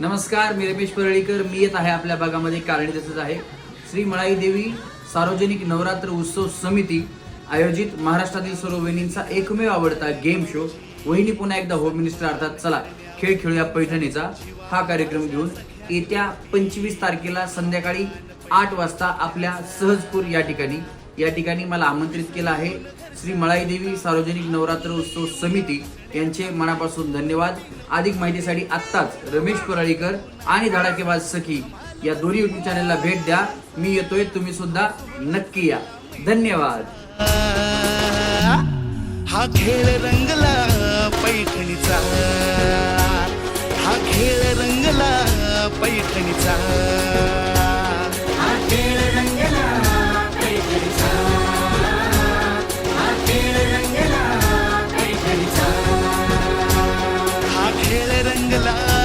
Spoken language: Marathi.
नमस्कार मी रमेश परळीकर. मी येत आहे आपल्या भागामध्ये कारणी तसंच आहे. श्री मळाई देवी सार्वजनिक नवरात्र उत्सव समिती आयोजित महाराष्ट्रातील सर्व वहिनींचा एकमेव आवडता गेम शो. वहिनी पुन्हा एकदा होम मिनिस्टर अर्थात चला खेळ खेळूया पैठणीचा. हा कार्यक्रम घेऊन येत्या पंचवीस तारखेला संध्याकाळी आठ वाजता आपल्या सहजपूर या ठिकाणी या ठिकाणी मला आमंत्रित केलं आहे. श्री मळाई देवी सार्वजनिक नवरात्र उत्सव समिती यांचे मनापासून धन्यवाद. अधिक माहितीसाठी आत्ताच रमेश परळीकर आणि धडाकेबाज सखी या दोन्ही युट्यूब चॅनलला भेट द्या. मी येतोय तुम्ही सुद्धा नक्की या. धन्यवाद. हा खेळ रंगला पैठणीचा. हा खेळ रंगला पैठणीचा. மேலிறங்கலாம்